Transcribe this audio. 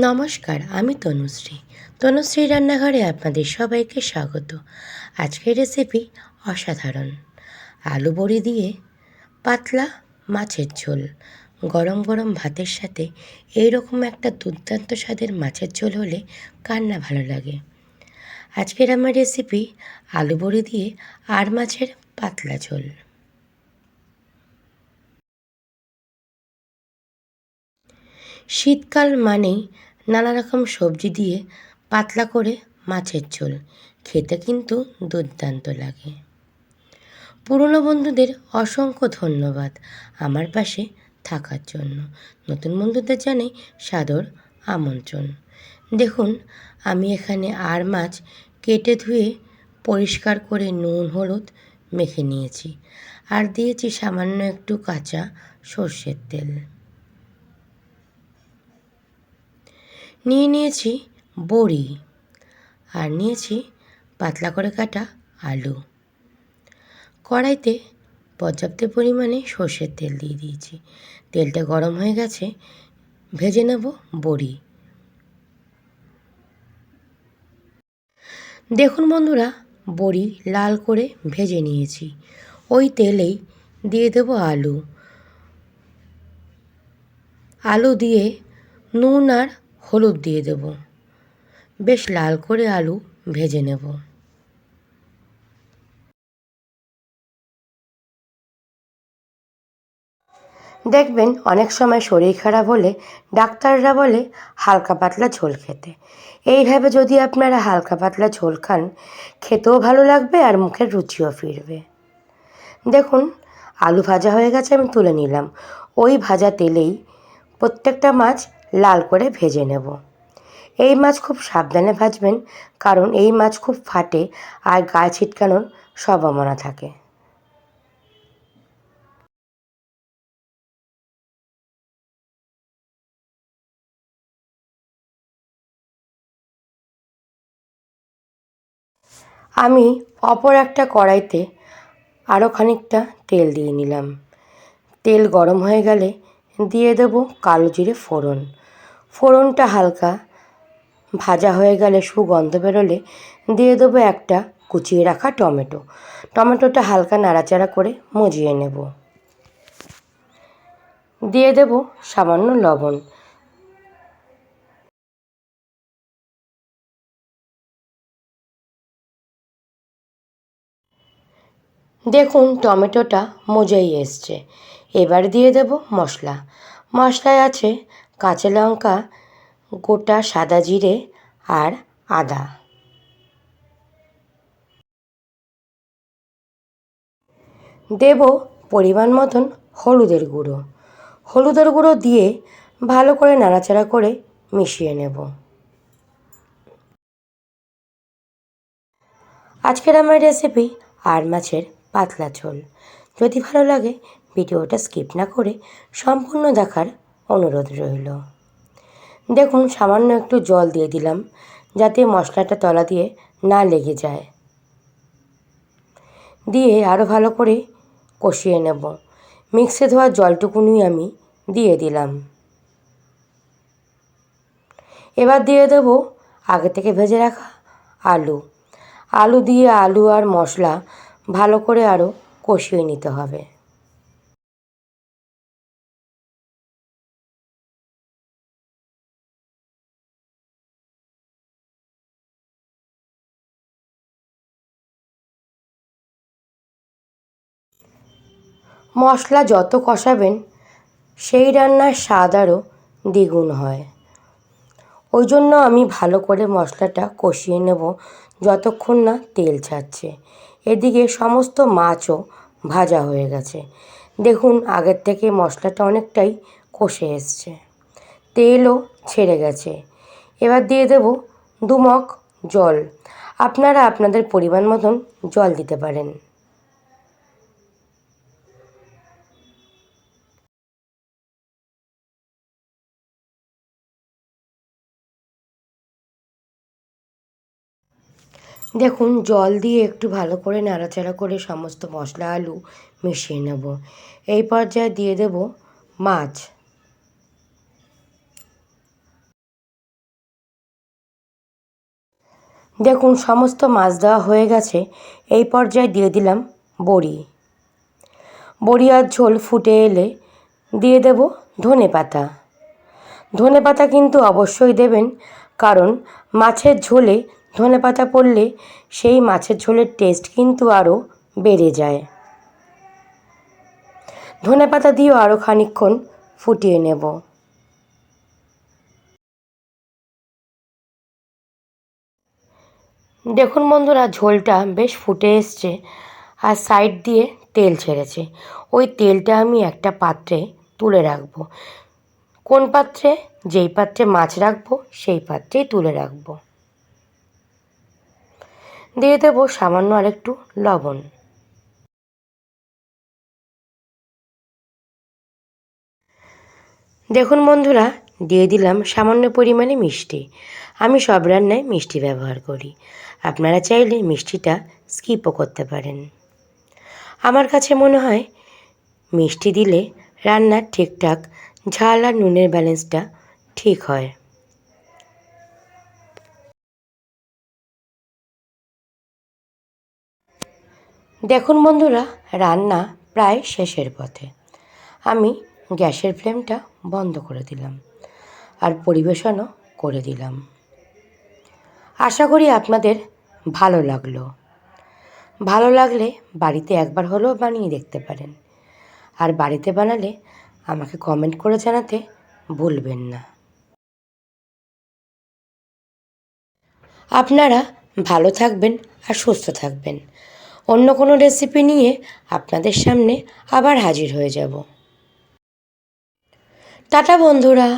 নমস্কার, আমি তনুশ্রী। তনুশ্রী রান্নাঘরে আপনাদের সবাইকে স্বাগত। আজকের রেসিপি অসাধারণ। আলু বড়ি দিয়ে পাতলা মাছের ঝোল। গরম গরম ভাতের সাথে এই রকম একটা দুর্দান্ত স্বাদের মাছের ঝোল হলে কার না ভালো লাগে? আজকের আমার রেসিপি আলু বড়ি দিয়ে আর মাছের পাতলা ঝোল। শীতকাল মানেই নানা রকম সবজি দিয়ে পাতলা করে মাছের ঝোল। খেতে কিন্তু দুর্দান্ত লাগে। পুরনো বন্ধুদের অসংখ্য ধন্যবাদ আমার পাশে থাকার জন্য। নতুন বন্ধুদের জানাই সাদর আমন্ত্রণ। দেখুন, আমি এখানে আর মাছ কেটে ধুয়ে পরিষ্কার করে নুন, হলুদ মেখে নিয়েছি। আর দিয়েছি সামান্য একটু কাঁচা সর্ষের তেল। নিয়ে নিয়েছি বড়ি আর নিয়েছি পাতলা করে কাটা আলু। কড়াইতে পর্যাপ্ত পরিমাণে সর্ষের তেল দিয়ে দিয়েছি। তেলটা গরম হয়ে গেছে, ভেজে নেব বড়ি। দেখুন বন্ধুরা, বড়ি লাল করে ভেজে নিয়েছি। ওই তেলেই দিয়ে দেব আলু। আলু দিয়ে নুন আর হলুদ দিয়ে দেব। বেশ লাল করে আলু ভেজে নেব। দেখবেন অনেক সময় শরীর খারাপ হলে ডাক্তাররা বলে হালকা পাতলা ঝোল খেতে। এইভাবে যদি আপনারা হালকা পাতলা ঝোল খান, খেতেও ভালো লাগবে আর মুখের রুচিও ফিরবে। দেখুন, আলু ভাজা হয়ে গেছে আমি তুলে নিলাম। ওই ভাজা তেলেই প্রত্যেকটা মাছ লাল করে ভেজে নেব। এই মাছ খুব সাবধানে ভাজবেন, কারণ এই মাছ খুব ফাটে আর গায়ে ছিটকানোর সম্ভাবনা থাকে। আমি অপর একটা কড়াইতে আরও খানিকটা তেল দিয়ে নিলাম। তেল গরম হয়ে গেলে দিয়ে দেব কালো জিরে ফোড়ন। ফোড়নটা হালকা, ভাজা হয়ে গেলে সুগন্ধ বেরোলে দিয়ে দেবো একটা কুচিয়ে রাখা টমেটো। টমেটোটা হালকা নাড়াচাড়া করে মজিয়ে নেব। দিয়ে দেব সামান্য লবণ। দেখুন টমেটোটা মজাই এসছে। এবার দিয়ে দেব মশলা। মশলায় আছে কাঁচা লঙ্কা, গোটা সাদা জিরে আর আদা। দেব পরিমাণ মতন হলুদের গুঁড়ো। হলুদের গুঁড়ো দিয়ে ভালো করে নাড়াচাড়া করে মিশিয়ে নেব। আজকের আমার রেসিপি আর মাছের পাতলা ঝোল। যদি ভালো লাগে, ভিডিওটা স্কিপ না করে সম্পূর্ণ দেখার অনুরোধ রইল। দেখুন, সামান্য একটু জল দিয়ে দিলাম, যাতে মশলাটা তলা দিয়ে না লেগে যায়। দিয়ে আরও ভালো করে কষিয়ে নেব। মিক্সে ধোয়া জলটুকুনি আমি দিয়ে দিলাম। এবার দিয়ে দেব আগে থেকে ভেজে রাখা আলু। আলু দিয়ে আলু আর মশলা ভালো করে আরও কষিয়ে নিতে হবে। মশলা যত কষাবেন, সেই রান্নার স্বাদ আরও দ্বিগুণ হয়। ওই জন্য আমি ভালো করে মশলাটা কষিয়ে নেব যতক্ষণ না তেল ছাড়ছে। এদিকে সমস্ত মাছও ভাজা হয়ে গেছে। দেখুন, আগের থেকে মশলাটা অনেকটাই কষে এসছে। তেলও ছেড়ে গেছে। এবার দিয়ে দেব দুমক জল। আপনারা আপনাদের পরিমাণ মতন জল দিতে পারেন। দেখুন, জল দিয়ে একটু ভালো করে নাড়াচাড়া করে সমস্ত মশলা, আলু মিশিয়ে নেব। এই পর্যায়ে দিয়ে দেব মাছ। দেখুন, সমস্ত মাছ দেওয়া হয়ে গেছে। এই পর্যায়ে দিয়ে দিলাম বড়ি। বড়ি আর ঝোল ফুটে এলে দিয়ে দেব ধনে পাতা। ধনে পাতা কিন্তু অবশ্যই দেবেন, কারণ মাছের ঝোলে ধনে পাতা পড়লে সেই মাছের ঝোলের টেস্ট কিন্তু আরও বেড়ে যায়। ধনে পাতা দিয়েও আরও খানিকক্ষণ ফুটিয়ে নেব। দেখুন বন্ধুরা, ঝোলটা বেশ ফুটে এসছে আর সাইড দিয়ে তেল ছেড়েছে। ওই তেলটা আমি একটা পাত্রে তুলে রাখব। কোন পাত্রে? যেই পাত্রে মাছ রাখব, সেই পাত্রেই তুলে রাখব। দিয়ে দেবো সামান্য আরেকটু লবণ। দেখুন বন্ধুরা, দিয়ে দিলাম সামান্য পরিমাণে মিষ্টি। আমি সব রান্নায় মিষ্টি ব্যবহার করি। আপনারা চাইলে মিষ্টিটা স্কিপও করতে পারেন। আমার কাছে মনে হয়, মিষ্টি দিলে রান্নার ঠিকঠাক ঝাল আর নুনের ব্যালেন্সটা ঠিক হয়। দেখুন বন্ধুরা, রান্না প্রায় শেষের পথে। আমি গ্যাসের ফ্লেমটা বন্ধ করে দিলাম আর পরিবেশনও করে দিলাম। আশা করি আপনাদের ভালো লাগল। ভালো লাগলে বাড়িতে একবার হলেও বানিয়ে দেখতে পারেন। আর বাড়িতে বানালে আমাকে কমেন্ট করে জানাতে ভুলবেন না। আপনারা ভালো থাকবেন আর সুস্থ থাকবেন। অন্য কোনো রেসিপি নিয়ে আপনাদের সামনে আবার হাজির হয়ে যাব। টাটা বন্ধুরা।